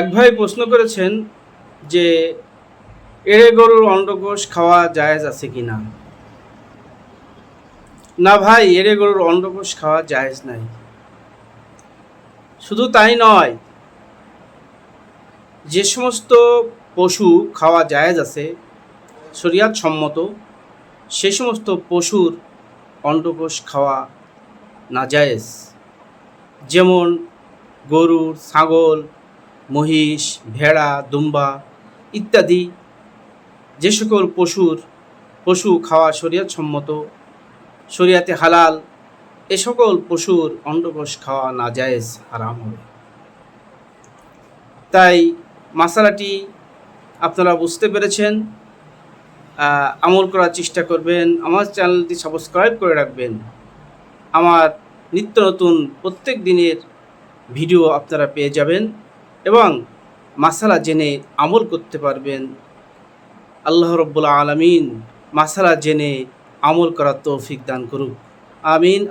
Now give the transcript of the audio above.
এক ভাই প্রশ্ন করেছেন যে, এড়ে গরুর অন্ডকোষ খাওয়া জায়েজ আছে কি না? না ভাই, এড়ে গরুর অন্ডকোষ খাওয়া জায়েজ নাই। শুধু তাই নয়, যে সমস্ত পশু খাওয়া জায়েজ আছে শরিয়াত সম্মত সে সমস্ত পশুর অন্ডকোষ খাওয়া না নাজায়েজ যেমন গরুর, ছাগল মহিষ, ভেড়া, দুম্বা ইত্যাদি যে সকল পশুর, পশু খাওয়া শরীয়ত সম্মত, শরিয়াতে হালাল, এ সকল পশুর অন্ডকোষ খাওয়া না নাজায়েজ হারাম হবে। তাই মশালাটি আপনারা বুঝতে পেরেছেন। আমল করার চেষ্টা করবেন, আমার চ্যানেলটি সাবস্ক্রাইব করে রাখবেন। আমার নিত্য নতুন প্রত্যেক দিনের ভিডিও আপনারা পেয়ে যাবেন। এবং মাসালা জেনে আমল করতে পারবেন। আল্লাহ রব্বুল আলমিন মাসালা জেনে আমল করার তৌফিক দান করুক। আমিন।